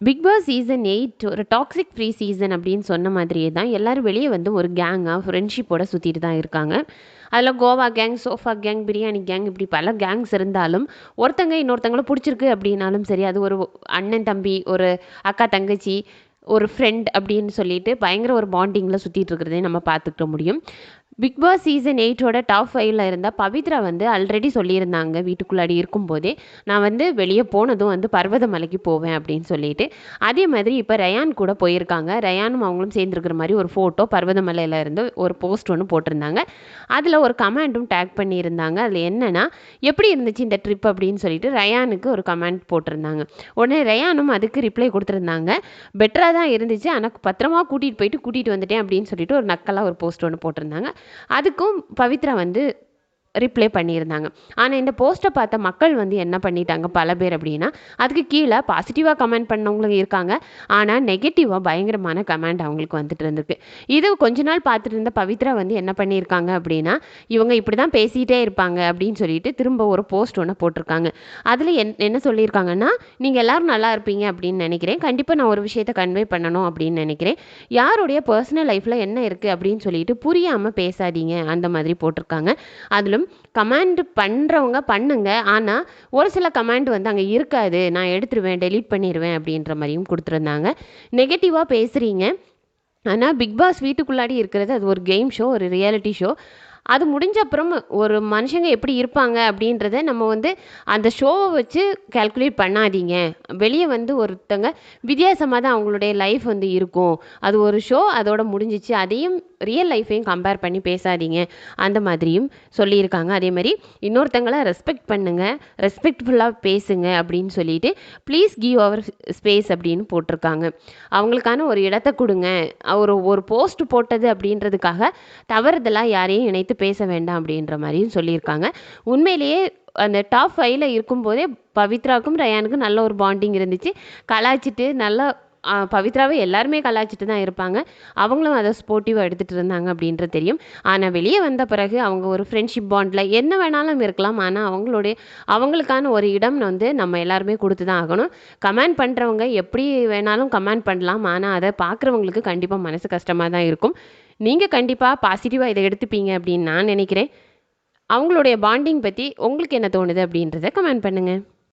Big Boss season eight ஒரு toxic free season அப்படின்னு சொன்ன மாதிரியே தான் எல்லோரும் வெளியே வந்து ஒரு கேங்காக ஃப்ரெண்ட்ஷிப்போட சுற்றிட்டு தான் இருக்காங்க. அதில் Goa gang sofa gang biryani gang இப்படி பல கேங்ஸ் இருந்தாலும் ஒருத்தங்க இன்னொருத்தங்கள பிடிச்சிருக்கு அப்படின்னாலும் சரி அது ஒரு அண்ணன் தம்பி ஒரு அக்கா தங்கச்சி ஒரு ஃப்ரெண்ட் அப்படின்னு சொல்லிட்டு பயங்கர ஒரு பாண்டிங்கில் சுற்றிட்டு இருக்கிறதே நம்ம பார்த்துக்க முடியும். பிக் பாஸ் சீசன் எயிட்டோட டாப் ஃபைவ்ல இருந்த பவித்ரா வந்து ஆல்ரெடி சொல்லியிருந்தாங்க வீட்டுக்குள்ளாடி இருக்கும்போதே. நான் வந்து வெளியே போனதும் வந்து பர்வதமலைக்கு போவேன் அப்படின்னு சொல்லிட்டு. அதே மாதிரி இப்போ ரயான் கூட போயிருக்காங்க. ரயானும் அவங்களும் சேர்ந்துருக்கிற மாதிரி ஒரு ஃபோட்டோ பர்வதமலையில் இருந்து ஒரு போஸ்ட் ஒன்று போட்டிருந்தாங்க. அதில் ஒரு கமெண்ட்டும் டேக் பண்ணியிருந்தாங்க. அதில் என்னென்னா எப்படி இருந்துச்சு இந்த ட்ரிப் அப்படின்னு சொல்லிட்டு ரயானுக்கு ஒரு கமெண்ட் போட்டிருந்தாங்க. உடனே ரயானும் அதுக்கு ரிப்ளை கொடுத்துருந்தாங்க. பெட்டராக தான் இருந்துச்சு. ஆனால் பத்திரமா கூட்டிகிட்டு போயிட்டு கூட்டிகிட்டு வந்துட்டேன் அப்படின்னு சொல்லிட்டு ஒரு நக்கலாக ஒரு போஸ்ட் ஒன்று போட்டிருந்தாங்க. அதுக்கும் பவித்ரா வந்து ரிப்ளை பண்ணியிருந்தாங்க. ஆனால் இந்த போஸ்ட்டை பார்த்த மக்கள் வந்து என்ன பண்ணிட்டாங்க பல பேர் அப்படின்னா அதுக்கு கீழே பாசிட்டிவாக கமெண்ட் பண்ணவங்களும் இருக்காங்க. ஆனால் நெகட்டிவாக பயங்கரமான கமெண்ட் அவங்களுக்கு வந்துட்டு இருந்திருக்கு. இது கொஞ்ச நாள் பார்த்துட்டு இருந்த பவித்ரா வந்து என்ன பண்ணியிருக்காங்க அப்படின்னா இவங்க இப்படி தான் பேசிகிட்டே இருப்பாங்க அப்படின்னு சொல்லிட்டு திரும்ப ஒரு போஸ்ட் ஒன்று போட்டிருக்காங்க. அதில் என் என்ன சொல்லியிருக்காங்கன்னா நீங்கள் எல்லோரும் நல்லா இருப்பீங்க அப்படின்னு நினைக்கிறேன். கண்டிப்பாக நான் ஒரு விஷயத்தை கன்வே பண்ணணும் அப்படின்னு நினைக்கிறேன். யாருடைய பர்சனல் லைஃப்பில் என்ன இருக்குது அப்படின்னு சொல்லிட்டு புரியாமல் பேசாதீங்க அந்த மாதிரி போட்டிருக்காங்க. அதிலும் கமாண்ட் பண்ணுறவங்க பண்ணுங்க. ஆனால் ஒரு சில கமாண்ட் வந்து அங்கே இருக்காது. நான் எடுத்துருவேன் டெலீட் பண்ணிடுவேன் அப்படின்ற மாதிரியும் கொடுத்துருந்தாங்க. நெகட்டிவாக பேசுகிறீங்க ஆனால் பிக் பாஸ் வீட்டுக்குள்ளாடி இருக்கிறது அது ஒரு கேம் ஷோ ஒரு ரியாலிட்டி ஷோ அது முடிஞ்ச அப்புறம் ஒரு மனுஷங்க எப்படி இருப்பாங்க அப்படின்றத நம்ம வந்து அந்த ஷோவை வச்சு கேல்குலேட் பண்ணாதீங்க. வெளியே வந்து ஒருத்தங்க வித்தியாசமாக தான் அவங்களுடைய லைஃப் வந்து இருக்கும். அது ஒரு ஷோ அதோட முடிஞ்சிச்சு. அதையும் ரியல் லைஃப்பையும் கம்பேர் பண்ணி பேசாதீங்க. அந்த மாதிரியும் சொல்லியிருக்காங்க. அதே மாதிரி இன்னொருத்தங்களை ரெஸ்பெக்ட் பண்ணுங்கள் ரெஸ்பெக்ட்ஃபுல்லாக பேசுங்க அப்படின்னு சொல்லிட்டு ப்ளீஸ் கிவ் அவர் ஸ்பேஸ் அப்படின்னு போட்டிருக்காங்க. அவங்களுக்கான ஒரு இடத்த கொடுங்க. ஒரு ஒரு போஸ்ட் போட்டது அப்படின்றதுக்காக தவறுதலாக யாரையும் இணைத்து பேச வேண்டாம் அப்படின்ற மாதிரியும் சொல்லியிருக்காங்க. உண்மையிலேயே அந்த டாப் ஃபைவ்ல இருக்கும்போதே பவித்ராவுக்கும் ரயானுக்கும் நல்ல ஒரு பாண்டிங் இருந்துச்சு. கலாய்ச்சிட்டு நல்லா பவித்ராவை எல்லாருமே கலாய்ச்சிட்டு தான் இருப்பாங்க. அவங்களும் அதை ஸ்போர்ட்டிவாக எடுத்துகிட்டு இருந்தாங்க அப்படின்றது தெரியும். ஆனால் வெளியே வந்த பிறகு அவங்க ஒரு ஃப்ரெண்ட்ஷிப் பாண்டில் என்ன வேணாலும் இருக்கலாம். ஆனால் அவங்களுடைய அவங்களுக்கான ஒரு இடம் வந்து நம்ம எல்லாருமே கொடுத்து தான் ஆகணும். கமெண்ட் பண்ணுறவங்க எப்படி வேணாலும் கமெண்ட் பண்ணலாம். ஆனால் அதை பார்க்குறவங்களுக்கு கண்டிப்பாக மனசு கஷ்டமாக தான் இருக்கும். நீங்கள் கண்டிப்பாக பாசிட்டிவாக இதை எடுத்துப்பீங்க அப்படின்னு நான் நினைக்கிறேன். அவங்களுடைய பாண்டிங் பற்றி உங்களுக்கு என்ன தோணுது அப்படின்றத கமெண்ட் பண்ணுங்கள்